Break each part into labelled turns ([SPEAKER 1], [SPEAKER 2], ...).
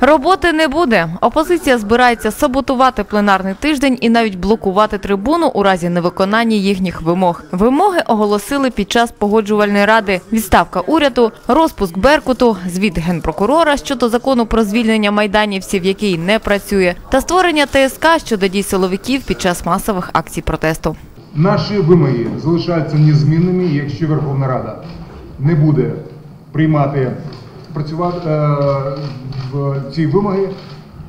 [SPEAKER 1] Роботи не буде. Опозиція збирається саботувати пленарний тиждень і навіть блокувати трибуну у разі невиконання їхніх вимог. Вимоги оголосили під час погоджувальної ради: відставка уряду, розпуск Беркуту, звіт генпрокурора щодо закону про звільнення майданівців, який не працює, та створення ТСК щодо дій силовиків під час масових акцій протесту.
[SPEAKER 2] Наші вимоги залишаються незмінними, якщо Верховна Рада не буде приймати працювати е, в ці вимоги.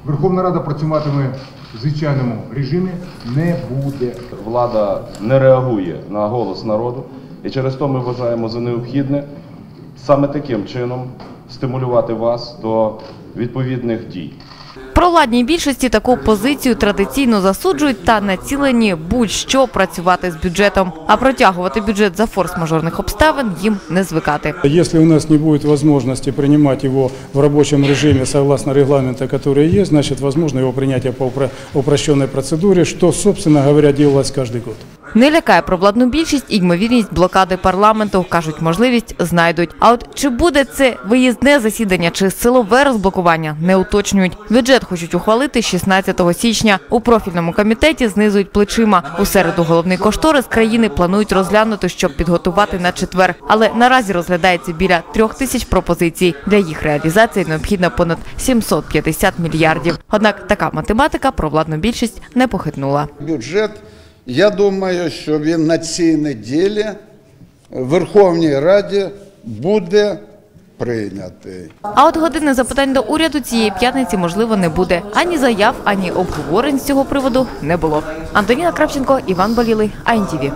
[SPEAKER 2] Верховна Рада працюватиме в звичайному режимі не буде.
[SPEAKER 3] влада не реагує на голос народу, і через то ми вважаємо за необхідне саме таким чином стимулювати вас до відповідних дій.
[SPEAKER 1] Провладній більшості таку позицію традиційно засуджують та націлені будь-що працювати з бюджетом. А протягувати бюджет за форс-мажорних обставин їм не звикати.
[SPEAKER 4] Если у нас не будет возможности принимать его в рабочем режиме согласно регламента, который есть, значит, возможно его принятие по упро- упрощенной процедуре, что, собственно говоря, делалось каждый год.
[SPEAKER 1] Не лякає провладну більшість і ймовірність блокади парламенту. кажуть, можливість знайдуть. А от чи буде це виїзне засідання чи силове розблокування, не уточнюють. Бюджет хочуть ухвалити 16 січня. У профільному комітеті знизують плечима. У середу головний кошторис країни планують розглянути, щоб підготувати на четвер. Але наразі розглядається біля трьох тисяч пропозицій. Для їх реалізації необхідно понад 750 мільярдів. Однак така математика провладну більшість не похитнула.
[SPEAKER 5] бюджет. Я думаю, що він на цій неділі в Верховній Раді буде прийнятий.
[SPEAKER 1] А от години запитань до уряду цієї п'ятниці можливо не буде. Ані заяв, ані обговорень з цього приводу не було. Антоніна Кравченко, Іван Болілий, АНТВ.